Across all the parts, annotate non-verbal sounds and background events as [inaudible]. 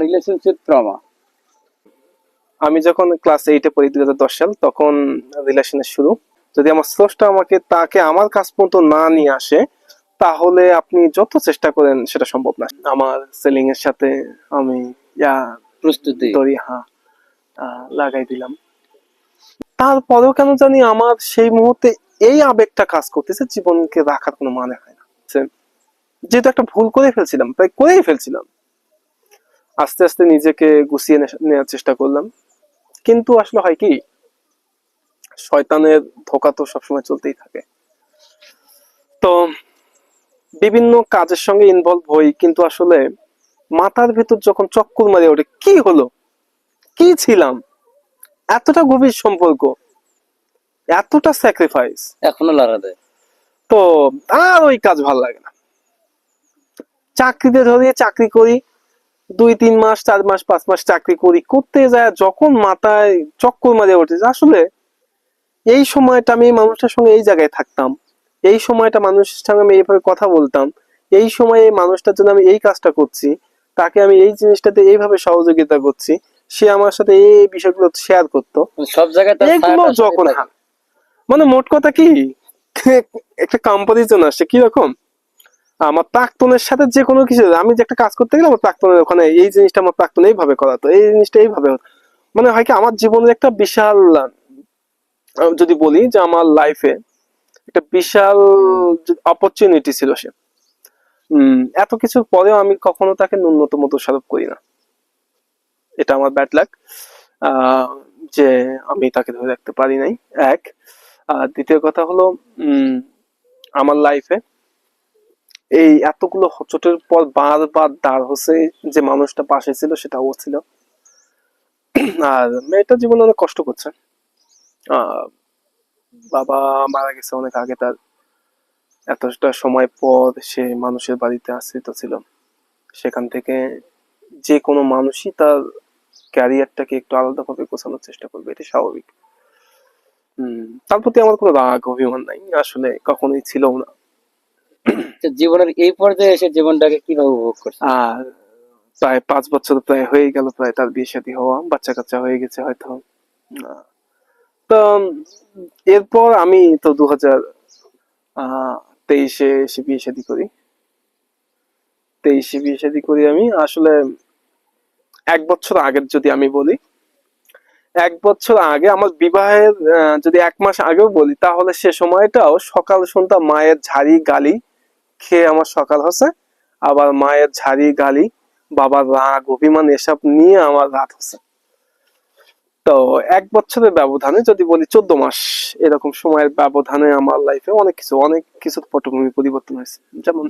Relationship trauma আমি যখন class এইটে পড়ি দুই হাজার দশ সাল তখন রিলেশনের শুরু। যদি আমার স্রষ্টা আমাকে তাকে আমার কাছ পর্যন্ত না নিয়ে আসে তাহলে আপনি যত চেষ্টা করেন সেটা সম্ভব না। আমার সেলিং এর সাথে আমি প্রস্তুতি। হ্যাঁ লাগাই দিলাম। তারপরেও কেন জানি আমার সেই মুহূর্তে এই আবেগটা কাজ করতেছে জীবনকে রাখার কোনো মানে হয় না। যে- যেহেতু একটা ভুল করে ফেলছিলাম তাই করেই ফেলছিলাম। আস্তে আস্তে নিজেকে গুছিয়ে নেওয়ার চেষ্টা করলাম। কিন্তু আসলে হয় কি শয়তানের ধোকা তো সবসময় চলতেই থাকে। তো বিভিন্ন কাজের সঙ্গে ইনভলভ হই কিন্তু আসলে মাথার ভেতর যখন চক্কর মারে ওঠে কি হলো? কি ছিলাম? এতটা গভীর সম্পর্ক এতটা স্যাক্রিফাইস এখনও লড়া দেয়। তো আর ওই কাজ ভালো লাগে না। চাকরিতে ধরিয়ে চাকরি করি দুই তিন মাস চার মাস পাঁচ মাস চাকরি করি করতে যায় যখন মাথায় চক্কর মারে ওঠে আসলে এই সময়টা আমি মানুষটার সঙ্গে এই জায়গায় থাকতাম এই সময়টা মানুষের সঙ্গে আমি এইভাবে কথা বলতাম এই সময়ে এই মানুষটার জন্য আমি এই কাজটা করছি তাকে আমি এই জিনিসটাতে এইভাবে সহযোগিতা করছি সে আমার সাথে এই বিষয়গুলো শেয়ার করতো। মানে সব জায়গায় এগুলো যখন। মানে মোট কথা কি? [laughs] একটা কোম্পানির জন্য আসছে কীরকম? আমার প্রাক্তনের সাথে যে কোনো কিছু, আমি যে একটা কাজ করতে গেলে আমার প্রাক্তনের ওখানে এই জিনিসটা আমার প্রাক্তন এইভাবে করাতো এই জিনিসটা এইভাবে। মানে হয় কি, আমার জীবনের একটা বিশাল যদি বলি যে আমার লাইফে একটা বিশাল অপরচুনিটি ছিল সে। এত কিছুর পরেও আমি কখনো তাকে ন্যূনতম দোষারোপ করি না। এটা আমার ব্যাড লাক যে আমি তাকে ধরে রাখতে পারি নাই। এক, আর দ্বিতীয় কথা হলো আমার লাইফে এই এতগুলো হোঁচটের পর বারবার দাঁড় হচ্ছে যে মানুষটা পাশে ছিল, সেটা ও ছিল। আর মেয়েটা জীবনে অনেক কষ্ট করছে। বাবা মারা গেছে অনেক আগে, তার এতটা সময় পর সে মানুষের বাড়িতে আশ্রিত ছিল। সেখান থেকে যে কোনো মানুষই তার ক্যারিয়ারটাকে একটু আলাদাভাবে গোছানোর চেষ্টা করবে এটা স্বাভাবিক। হম তার প্রতি আমার কোনো রাগ, অভিমান নাই। আসলে কখনোই ছিল না। জীবনের এই পর্যায়ে এসে জীবনটাকে কীভাবে উপভোগ করছে প্রায় পাঁচ বছর প্রায় হয়ে গেল, প্রায় তার বিয়ে শাদী হওয়া বাচ্চা কাচ্চা হয়ে গেছে হয়তো। তো, এরপর আমি তো দু হাজার তেইশে এসে বিয়ে শাদী করি। তেইশে বিয়ে শাদী করি আমি, আসলে এক বছর আগের যদি আমি বলি, এক বছর আগে আমার বিবাহের যদি এক মাস আগেও বলি, তাহলে সে সময়টাও সকাল সন্ধ্যা মায়ের ঝাড়ি গালি খেয়ে আমার সকাল হচ্ছে আবার মায়ের ঝাড়ি গালি বাবার রাগ অভিমান এসব নিয়ে আমার রাত হচ্ছে তো এক বছরের ব্যবধানে যদি বলি চোদ্দ মাস এরকম সময়ের ব্যবধানে আমার লাইফে অনেক কিছু অনেক কিছু পটভূমি পরিবর্তন হয়েছে। যেমন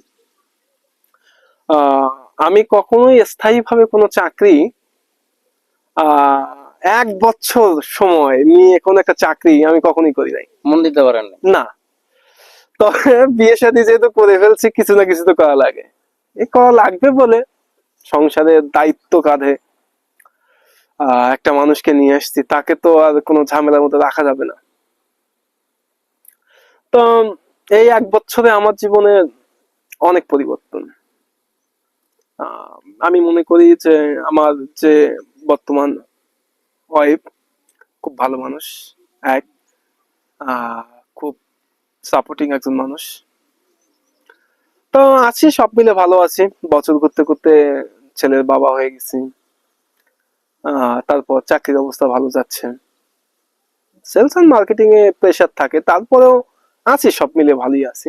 আহ, আমি কখনোই স্থায়ীভাবে কোনো চাকরি আহ, এক বছর সময় নিয়ে কোনো একটা চাকরি আমি কখনোই করি নাই। মন দিতে পারেন না। তবে বিয়ে শাদী যেহেতু করে ফেলছি কিছু না কিছু তো করা লাগে। এই করা লাগবে বলে সংসারের দায়িত্ব কাঁধে। একটা মানুষকে নিয়ে আসছি তাকে তো আর কোনো ঝামেলার মধ্যে রাখা যাবে না। তো এই এক বছরে আমার জীবনে অনেক পরিবর্তন। আমি মনে করি যে আমার যে বর্তমান ওয়াইফ খুব ভালো মানুষ এক। আহ, সাপোর্টিং একজন মানুষ। তো আছি সব মিলে ভালো আছি। বছর করতে করতে ছেলের বাবা হয়ে গেছি। তারপর চাকরির অবস্থা ভালো যাচ্ছে। সেলস এন্ড মার্কেটিং এ প্রেশার থাকে তারপরেও আছি সব মিলে ভালোই আছি।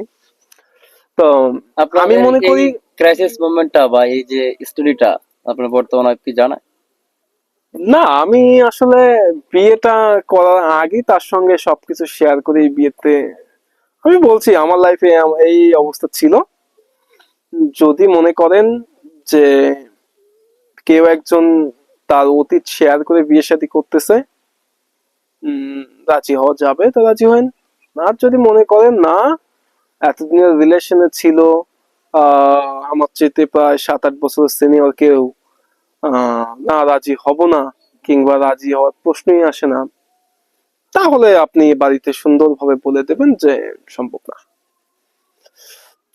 তো আমি মনে করি ক্রাইসিস মোমেন্টটা বা এই যে স্টোরিটা আপনার বর্তমানে কি জানা না আমি আসলে বিয়েটা করার আগে তার সঙ্গে সবকিছু শেয়ার করে বিয়েতে আমি বলছি, আমার লাইফে এই অবস্থা ছিল। যদি মনে করেন যে কেউ একজন তার অতীত শেয়ার করে বিয়ে শাদী করতেছে রাজি হওয়া যাবে, তো রাজি হন আর যদি মনে করেন না, এতদিনের রিলেশনে ছিল আমার চেয়ে প্রায় সাত আট বছর সিনিয়র কেউ না রাজি হব না, কিংবা রাজি হওয়ার প্রশ্নই আসে না তাহলে আপনি বাড়িতে সুন্দরভাবে বলে দেবেন যে সম্ভব না।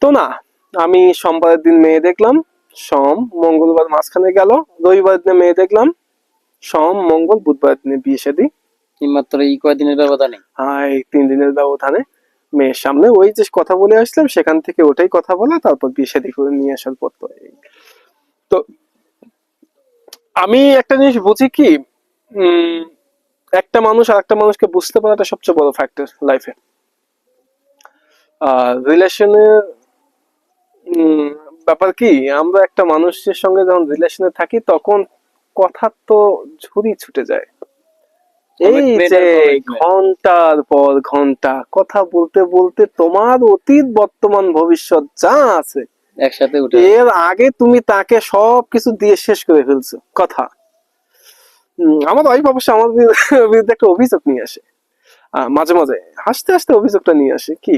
তো না আমি সোমবারের দিন মেয়ে দেখলাম সোম মঙ্গলবার মাঝখানে গেল রবিবার দিনে মেয়ে দেখলাম সোম মঙ্গল বুধবার দিনে বিয়ে শাদী এই মাত্র এই কয়দিনের ব্যবধানে? হ্যাঁ এই তিন দিনের ব্যবধানে। মেয়ের সামনে ওই যে কথা বলে আসলাম সেখান থেকে ওটাই কথা বলা তারপর বিয়ে শাদী করে নিয়ে আসার পর তো তো আমি একটা জিনিস বুঝি কি উম, একটা মানুষ আর একটা মানুষকে বুঝতে পারাটা সবচেয়ে বড় ফ্যাক্টর লাইফে রিলেশনের ব্যাপার কি আমরা একটা মানুষের সঙ্গে যখন রিলেশনে থাকি তখন কথার তো ঝুড়ি ছুটে যায়। এই যে ঘণ্টার পর ঘণ্টা কথা বলতে বলতে তোমার অতীত বর্তমান ভবিষ্যৎ যা আছে একসাথে উঠে এর আগে তুমি তাকে সব কিছু দিয়ে শেষ করে ফেলছো কথা। আমার ওয়াইফ অবশ্য আমার [laughs] বিরুদ্ধে একটা অভিযোগ নিয়ে আসে। মাঝে মাঝে হাসতে হাসতে অভিযোগটা নিয়ে আসে কি?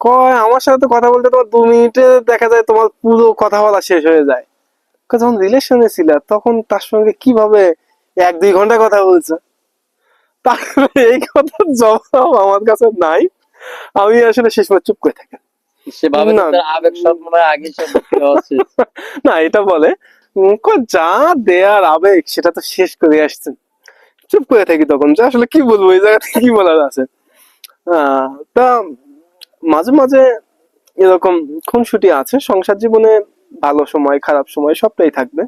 কয় আমার সাথে তো কথা বলতে তোমার দু মিনিটে দেখা যায় তোমার পুরো কথা বলা শেষ হয়ে যায়। যখন রিলেশনে ছিল তখন তার সঙ্গে কীভাবে এক দুই ঘণ্টা কথা বলছো? তারপরে এই কথার জবাব আমার কাছে নাই। আমি আসলে শেষ পর্যন্ত চুপ করে থাকি। মনে। [laughs] না এটা বলে যা দেয়ার আবেগ সেটা তো শেষ করে আসছেন চুপ করে থাকি তখন যে আসলে কি বলব এই জায়গা থেকে কি বলার আছে? তা মাঝে মাঝে এরকম খুনসুটি আছে সংসার জীবনে ভালো সময় খারাপ সময় সবটাই থাকবে।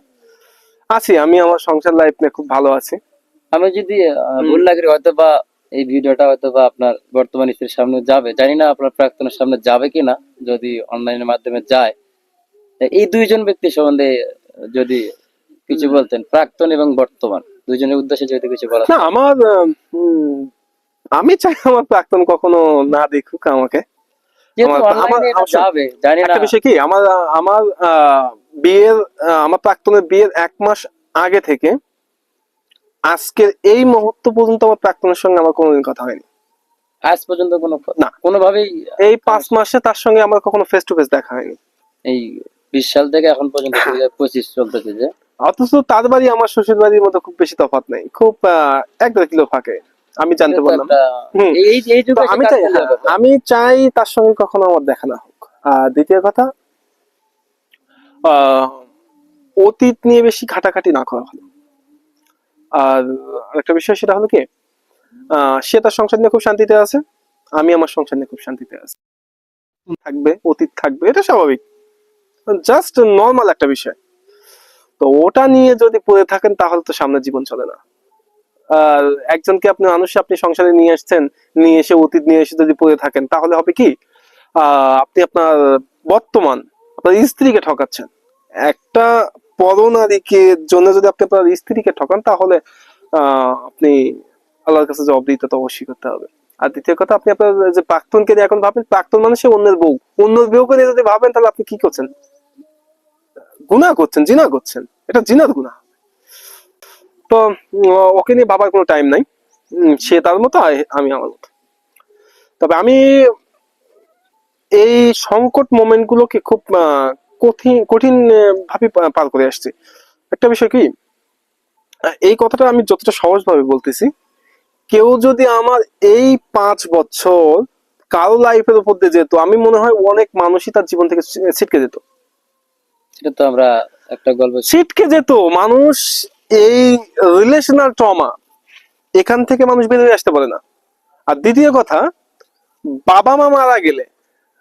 আছি আমি আমার সংসার লাইফ নিয়ে খুব ভালো আছি। আমি যদি ভুল লাগে হয়তো বা এই ভিডিওটা হয়তো বা আপনার বর্তমান স্ত্রীর সামনে যাবে। জানি না আপনার প্রাক্তনের সামনে যাবে কিনা যদি অনলাইনের মাধ্যমে যায়। এই দুইজন ব্যক্তি সম্বন্ধে যদি কিছু বলতেন প্রাক্তন এবং বর্তমান দুজনের উদ্দেশ্যে যদি কিছু বলা না আমার আমি চাই আমার প্রাক্তন কখনো না দেখুক আমাকে। একটা বিষয় কি আমার আমার বিয়ের আমার প্রাক্তনের বিয়ের এক মাস আগে থেকে আজকের এই মুহূর্ত পর্যন্ত আমার প্রাক্তনের সঙ্গে আমার কোনোদিন কথা হয়নি। আজ পর্যন্ত কোনো না। কোনোভাবেই এই পাঁচ মাসে তার সঙ্গে আমার কখনো ফেস টু ফেস দেখা হয়নি। এই বিশ সাল থেকে এখন পর্যন্ত [laughs] পঁচিশ চলতেছে যে। অথচ তার বাড়ি আমার শ্বশুর বাড়ির মতো খুব বেশি তফাৎ নাই। খুব আহ, এক দেড় কিলো ফাঁকে। আমি জানতে পারলাম। একটা- আমি চাই। আমি চাই তার সঙ্গে কখনো আমার দেখা না হোক। আর দ্বিতীয় কথা আহ, অতীত নিয়ে বেশি ঘাটাঘাটি না করা ভালো। আর আরেকটা বিষয় সেটা হলো কি আহ, সে তার সংসার নিয়ে খুব শান্তিতে আছে আমি আমার সংসার নিয়ে খুব শান্তিতে আছি। থাকবে অতীত থাকবে এটা স্বাভাবিক। জাস্ট নর্মাল একটা বিষয়। তো ওটা নিয়ে যদি পড়ে থাকেন, তাহলে তো সামনে জীবন চলে না। আর একজনকে আপনি, মানুষ আপনি সংসারে নিয়ে আসছেন, নিয়ে এসে অতীত নিয়ে এসে যদি পড়ে থাকেন, তাহলে হবে কি? আপনি আপনার বর্তমান, আপনার স্ত্রীকে ঠকাচ্ছেন। একটা পরনারীকে জন্য যদি আপনি আপনার স্ত্রীকে ঠকান, তাহলে আপনি আল্লাহর কাছে জবাব দিতে তো অবশ্যই করতে হবে। আর দ্বিতীয় কথা, আপনি আপনার যে প্রাক্তনকে এখন ভাবেন, প্রাক্তন মানে সে অন্যের বউ। অন্যের বউকে নিয়ে যদি ভাবেন, তাহলে আপনি কি করছেন? গুনাহ করছেন, জিনা করছেন। এটা জিনার গুনাহ। তো ওকে নিয়ে ভাবার কোনো টাইম নাই। সে তার মতো আমি আমার মতো। তবে আমি এই সংকট মোমেন্ট গুলোকে খুব কঠিন কঠিন ভাবে পার করে আসছি। একটা বিষয় কি? এই কথাটা আমি যতটা সহজ ভাবে বলতেছি, কেউ যদি আমার এই পাঁচ বছর কারও লাইফের উপর দিয়ে যেত, আমি মনে হয় অনেক মানুষই তার জীবন থেকে ছিটকে যেত। সেটা তো আমরা একটা গল্প ছিটকে যেত মানুষ এই রিলেশনাল ট্রমা এখান থেকে মানুষ বেরিয়ে আসতে পারে না। আর দ্বিতীয় কথা বাবা মা মারা গেলে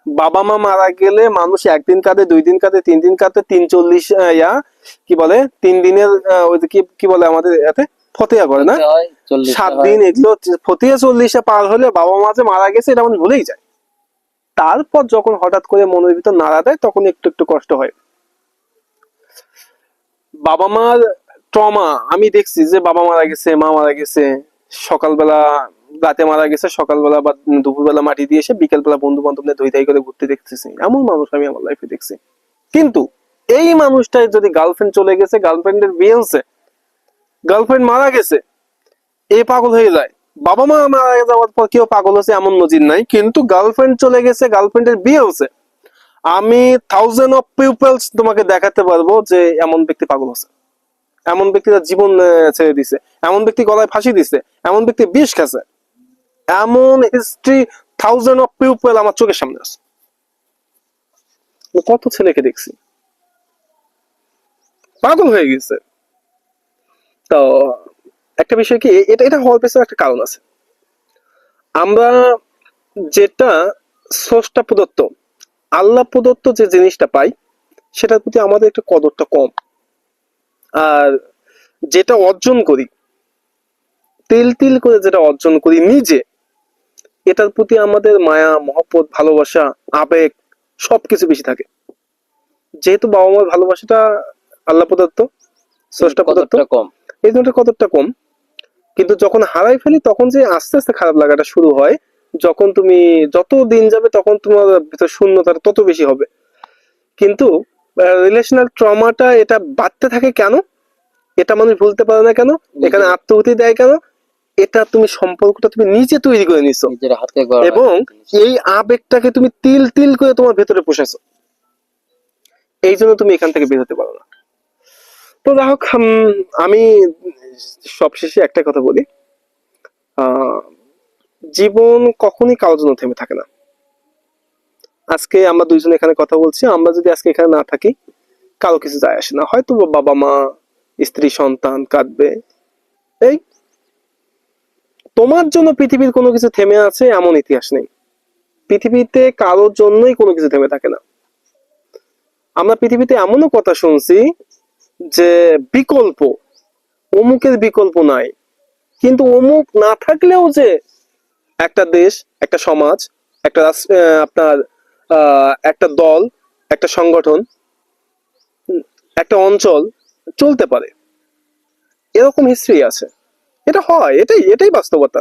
বাবা মা মারা গেলে মানুষ একদিন কাঁদে দুই দিন কাঁদে তিন দিন কাঁদে তিন চল্লিশ ইয়া কি বলে তিন দিনের কি বলে আমাদের এতে? ফতেয়া করে না? সাত দিন এগুলো ফতিয়ে চল্লিশে পার হলে বাবা মা যে মারা গেছে এটা মানুষ ভুলেই যায়। তারপর যখন হঠাৎ করে মনের ভিতর নাড়া দেয় তখন একটু একটু কষ্ট হয়। বাবা মার ট্রমা, আমি দেখছি যে বাবা মারা গেছে, মা মারা গেছে, সকালবেলা রাতে মারা গেছে, সকালবেলা বা দুপুরবেলা মাটি দিয়ে এসে বিকেলবেলা বন্ধু বান্ধব নিয়ে ধৈ ধাই করে ঘুরতে দেখতেছি। এমন মানুষ আমি আমার লাইফে দেখছি। কিন্তু এই মানুষটাই যদি গার্লফ্রেন্ড চলে গেছে গার্লফ্রেন্ডের বিয়ে হচ্ছে গার্লফ্রেন্ড মারা গেছে, এ পাগল হয়ে যায়। বাবা মা মারা যাওয়ার পর কেউ পাগল হচ্ছে এমন নজির নাই, কিন্তু গার্লফ্রেন্ড চলে গেছে গার্লফ্রেন্ডের বিয়ে হচ্ছে আমি থাউজেন্ড অফ পিপলস তোমাকে দেখাতে পারব যে এমন ব্যক্তি পাগল আছে এমন ব্যক্তি তার জীবন ছেড়ে দিছে এমন ব্যক্তি গলায় ফাঁসি দিছে এমন ব্যক্তি বিষ খেছে এমন হিস্ট্রি থাউজেন্ড অফ পিপল আমার চোখের সামনে আছে। কত ছেলেকে দেখছি। পাগল হয়ে গেছে। তো একটা বিষয় কি, এটা এটা হওয়ার পেছনে একটা কারণ আছে। আমরা যেটা স্রষ্টা প্রদত্ত আল্লাহ প্রদত্ত যে জিনিসটা পাই সেটার প্রতি আমাদের একটু কদরটা কম। আর যেটা অর্জন করি তিল তিল করে যেটা অর্জন করি নিজে এটার প্রতি আমাদের মায়া মহব্বত ভালোবাসা আবেগ সবকিছু বেশি থাকে। যেহেতু বাবা মার ভালোবাসাটা আল্লাহ প্রদত্ত স্রষ্টা প্রদত্ত কম। এই জন্য কতটা কম। কিন্তু যখন হারাই ফেলি তখন যে আস্তে আস্তে খারাপ লাগাটা শুরু হয় যখন তুমি যত দিন যাবে তখন তোমার ভিতর শূন্যতাটা তত বেশি হবে। কিন্তু রিলেশনাল ট্রমাটা এটা বাড়তে থাকে কেন? এটা মানুষ ভুলতে পারে না কেন? এখানে আত্মহতি দেয় কেন? এটা তুমি সম্পর্কটা তুমি নিজে তৈরি করে নিছো। এবং এই আবেগটাকে তুমি তিল তিল করে তোমার ভেতরে পোষাছো। এই জন্য তুমি এখান থেকে বেরোতে পারো না। তো যাই হোক আমি সবশেষে একটা কথা বলি। আহ, জীবন কখনই কারোর জন্য থেমে থাকে না। আজকে আমরা দুইজন এখানে কথা বলছি, আমরা যদি আজকে এখানে না থাকি, কারও কিছু যায় আসে না। হয়তো বাবা মা, স্ত্রী, সন্তান কাঁদবে। এই, তোমার জন্য পৃথিবীর কোনো কিছু থেমে আছে এমন ইতিহাস নেই। পৃথিবীতে কারোর জন্যই কোনো কিছু থেমে থাকে না। আমরা পৃথিবীতে এমনও কথা শুনছি যে বিকল্প, অমুকের বিকল্প নাই। কিন্তু অমুক না থাকলেও যে একটা দেশ, একটা সমাজ, একটা আপনার একটা দল, একটা সংগঠন, একটা অঞ্চল চলতে পারে। এরকম হিস্ট্রি আছে। এটা হয়, এটাই এটাই বাস্তবতা।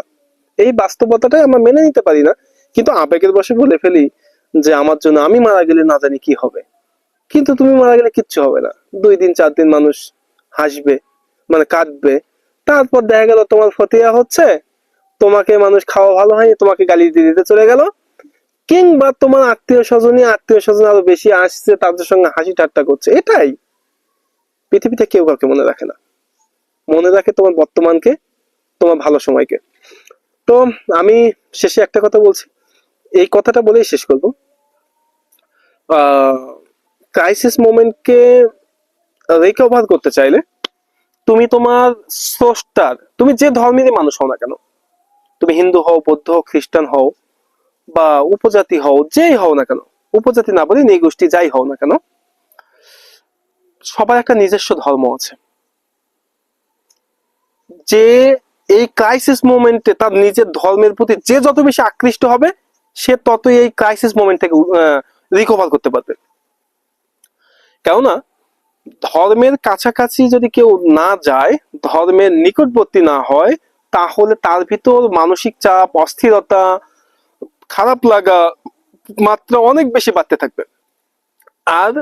এই বাস্তবতাটাই আমরা মেনে নিতে পারি না। কিন্তু আবেগের বসে বলে ফেলি যে, আমার জন্য আমি মারা গেলে না জানি কি হবে। কিন্তু তুমি মারা গেলে কিচ্ছু হবে না। দুই দিন, চার দিন মানুষ হাসবে মানে কাঁদবে। তারপর দেখা গেল তোমার ফতিয়া হচ্ছে তোমাকে মানুষ খাওয়া ভালো হয়নি, তোমাকে গালি দিয়ে দিতে চলে গেল। কিংবা তোমার আত্মীয় স্বজনই, আত্মীয় স্বজন আরও বেশি আসছে, তাদের সঙ্গে হাসি ঠাট্টা করছে, এটাই। পৃথিবীতে কেউ কাউকে মনে রাখে না। মনে রাখে তোমার বর্তমানকে, তোমার ভালো সময়কে। তো আমি শেষে একটা কথা বলছি। এই কথাটা বলেই শেষ করব। ক্রাইসিস মোমেন্টকে রিকভার করতে চাইলে তুমি তোমার স্রষ্টার, তুমি যে ধর্মেরই মানুষ হও না কেন তুমি হিন্দু হও, বৌদ্ধ হও, খ্রিস্টান হও বা উপজাতি হও, যেই হও না কেন, উপজাতি না বলি নিগোষ্ঠী যাই হও না কেন, সবার একটা নিজস্ব ধর্ম আছে। যে এই ক্রাইসিস মোমেন্টে তার নিজের ধর্মের প্রতি যে যত বেশি আকৃষ্ট হবে, সে ততই এই ক্রাইসিস মোমেন্ট থেকে রিকভার করতে পারবে। কেননা, ধর্মের কাছাকাছি যদি কেউ না যায়, ধর্মের নিকটবর্তী না হয় তাহলে তার ভিতর মানসিক চাপ, অস্থিরতা, খারাপ লাগা মাত্রা অনেক বেশি বাড়তে থাকবে। আর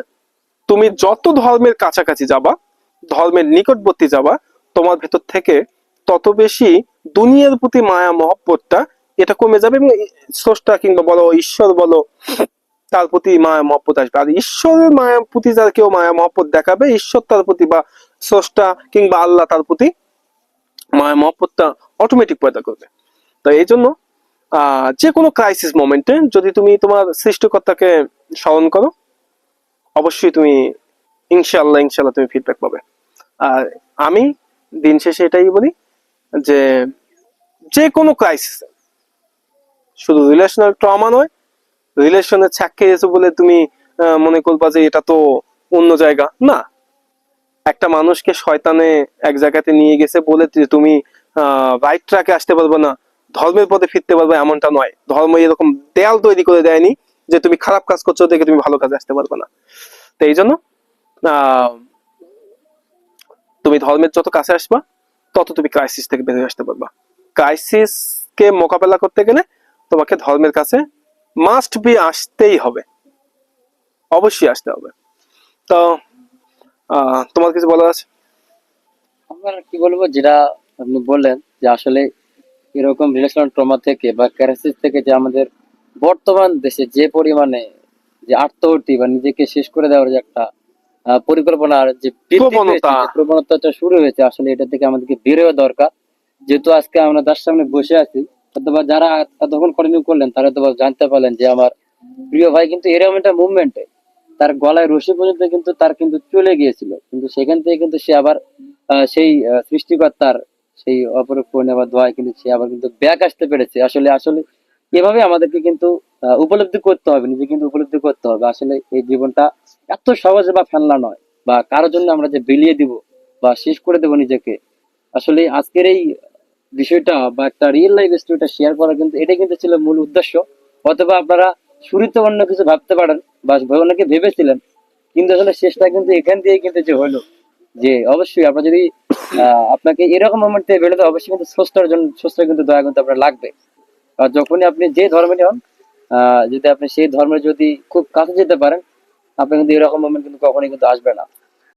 তুমি যত ধর্মের কাছাকাছি যাবা, ধর্মের নিকটবর্তী যাবা, তোমার ভেতর থেকে তত বেশি দুনিয়ার প্রতি মায়া, মহব্বতটা এটা কমে যাবে এবং স্রষ্টা কিংবা বলো ঈশ্বর বলো, তার প্রতি মায়া, মহব্বত আসবে। আর ঈশ্বরের মায়া প্রতি যার কেউ মায়া, মহব্বত দেখাবে, ঈশ্বর তার প্রতি বা স্রষ্টা কিংবা আল্লাহ তার প্রতি মায়া মহব্বতটা অটোমেটিক পয়দা করবে। তো এই জন্য যে কোনো ক্রাইসিস মোমেন্টে যদি তুমি তোমার সৃষ্টিকর্তাকে স্মরণ করো, অবশ্যই তুমি ইনশাল্লাহ ইনশাল্লাহ তুমি ফিডব্যাক পাবে। আর আমি দিন শেষে এটাই বলি যে যে কোনো ক্রাইসিস শুধু রিলেশনাল ট্রমা নয় রিলেশনের ছ্যাক খেয়েছো বলে তুমি মনে করবা যে এটা তো অন্য জায়গা। না একটা মানুষকে শয়তানে এক জায়গাতে নিয়ে গেছে বলে যে তুমি রাইট ট্র্যাকে আসতে পারবে না, ধর্মের পথে ফিরতে পারবে এমনটা নয়। ধর্ম এরকম দেয়াল তৈরি করে দেয়নি যে তুমি খারাপ কাজ করছ দেখে তুমি ভালো কাজে আসতে পারবে না। তো এই জন্য তুমি ধর্মের যত কাছে আসবা, তত তুমি ক্রাইসিস থেকে বেরিয়ে আসতে পারবা। ক্রাইসিস কে মোকাবেলা করতে গেলে তোমাকে ধর্মের কাছে মাস্ট বি আসতেই হবে। অবশ্যই আসতে হবে। তো তোমার কিছু বলার আছে আমার কি বলব যেটা আপনি বললেন যে আসলে এরকম রিলেশনাল ট্রমা থেকে বা ক্রাইসিস থেকে যে আমাদের বর্তমান দেশে যে পরিমাণে যে আত্মহত্যি বা নিজেকে শেষ করে দেওয়ার যে একটা পরিকল্পনার যে। প্রবণতাটা শুরু হয়েছে আসলে এটা থেকে আমাদেরকে বের হওয়া দরকার যেহেতু আজকে আমরা তার সামনে বসে আছি অথবা যারা এতক্ষণ কন্টিনিউ করলেন তারা তো জানতে পারলেন যে আমার প্রিয় ভাই কিন্তু এরকম একটা মুভমেন্টে তার গলায় রশি পর্যন্ত কিন্তু তার কিন্তু চলে গিয়েছিল। কিন্তু সেখান থেকে কিন্তু সে আবার সেই সৃষ্টিকর্তার সেই অপরূপ করুণা বা দোয়ায় কিন্তু সে আবার কিন্তু ব্যাক আসতে পেরেছে। আসলে আসলে এভাবে আমাদেরকে কিন্তু উপলব্ধি করতে হবে নিজে কিন্তু উপলব্ধি করতে হবে। আসলে এই জীবনটা এত সহজে বা ফেলনা নয়, বা কারোর জন্য আমরা যে বিলিয়ে দিব বা শেষ করে দেব নিজেকে, আসলে আজকের এই বিষয়টা বা একটা রিয়েল লাইফ স্টোরিটা শেয়ার করা কিন্তু এটা কিন্তু ছিল মূল উদ্দেশ্য। অথবা আপনারা শুরুতে অন্য কিছু ভাবতে পারেন, বা অনেকে ভেবেছিলেন, কিন্তু আসলে শেষটা কিন্তু এখান দিয়ে কিন্তু যে হলো, যে অবশ্যই আপনার যদি আপনাকে এরকম মোমেন্ট থেকে বেরোতে অবশ্যই কিন্তু সস্তার জন্য, স্রষ্টার কিন্তু দয়া কিন্তু আপনার লাগবে। আর যখনই আপনি যে ধর্মে হন যদি আপনি সেই ধর্মের যদি খুব কাছে যেতে পারেন আপনি কিন্তু এরকম মোমেন্ট কিন্তু কখনোই কিন্তু আসবে না।